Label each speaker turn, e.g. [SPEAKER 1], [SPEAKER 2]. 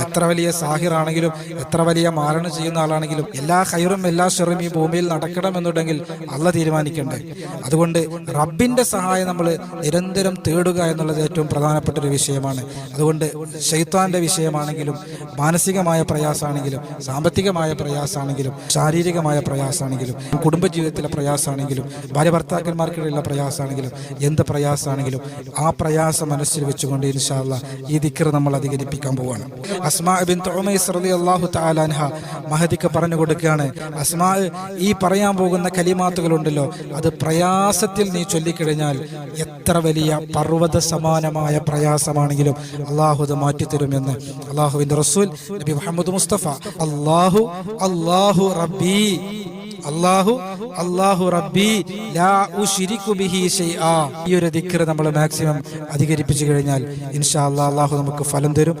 [SPEAKER 1] എത്ര വലിയ സാഹിറാണെങ്കിലും എത്ര വലിയ മാരണം ചെയ്യുന്ന ആളാണെങ്കിലും എല്ലാ ഹൈറും എല്ലാ ഷെറും ഈ ഭൂമിയിൽ നടക്കണമെന്നുണ്ടെങ്കിൽ അല്ല തീരുമാനിക്കണ്ടേ. അതുകൊണ്ട് റബ്ബിന്റെ സഹായം നമ്മൾ നിരന്തരം തേടുക എന്നുള്ളത് ഏറ്റവും പ്രധാനപ്പെട്ട ഒരു വിഷയമാണ്. അതുകൊണ്ട് ഷെയ്ത്താന്റെ വിഷയമാണെങ്കിലും മാനസികമായ പ്രയാസമാണെങ്കിലും സാമ്പത്തികമായ പ്രയാസമാണെങ്കിലും ശാരീരികമായ പ്രയാസമാണെങ്കിലും കുടുംബജീവിതത്തിലെ പ്രയാസമാണെങ്കിലും ഭാര്യ ഭർത്താക്കന്മാർക്കിടയിലുള്ള പ്രയാസമാണെങ്കിലും എന്ത് പ്രയാസമാണെങ്കിലും ആ പ്രയാസം മനസ്സിൽ വെച്ചുകൊണ്ട് ഇൻഷാല്ല ഈ ദിക്കർ നമ്മൾ അധികരിപ്പിക്കാൻ പോവാണ്. മഹദിക്ക് പറഞ്ഞു കൊടുക്കുകയാണ് അസ്മാ ഈ പറയാൻ പോകുന്ന കലിമാത്തുകൾ ഉണ്ടല്ലോ അത് പ്രയാസത്തിൽ നീ ചൊല്ലിക്കഴിഞ്ഞാൽ എത്ര വലിയ പർവത സമാനമായ പ്രയാസമാണെങ്കിലും അള്ളാഹു അത് മാറ്റിത്തരുമെന്ന്. അള്ളാഹുവിന്റെ റസൂൽ നബി മുഹമ്മദ് മുസ്തഫ അള്ളാഹു അള്ളാഹു റബ്ബി അള്ളാഹു അള്ളാഹു റബ്ബി ലാ ഉശിരിക്കു ബിഹി ഷൈആ ഈ ഒരു ദിക്ർ നമ്മൾ മാക്സിമം അധികരിപ്പിച്ചു കഴിഞ്ഞാൽ ഇൻഷാ അല്ലാഹ് അള്ളാഹു നമുക്ക് ഫലം തരും.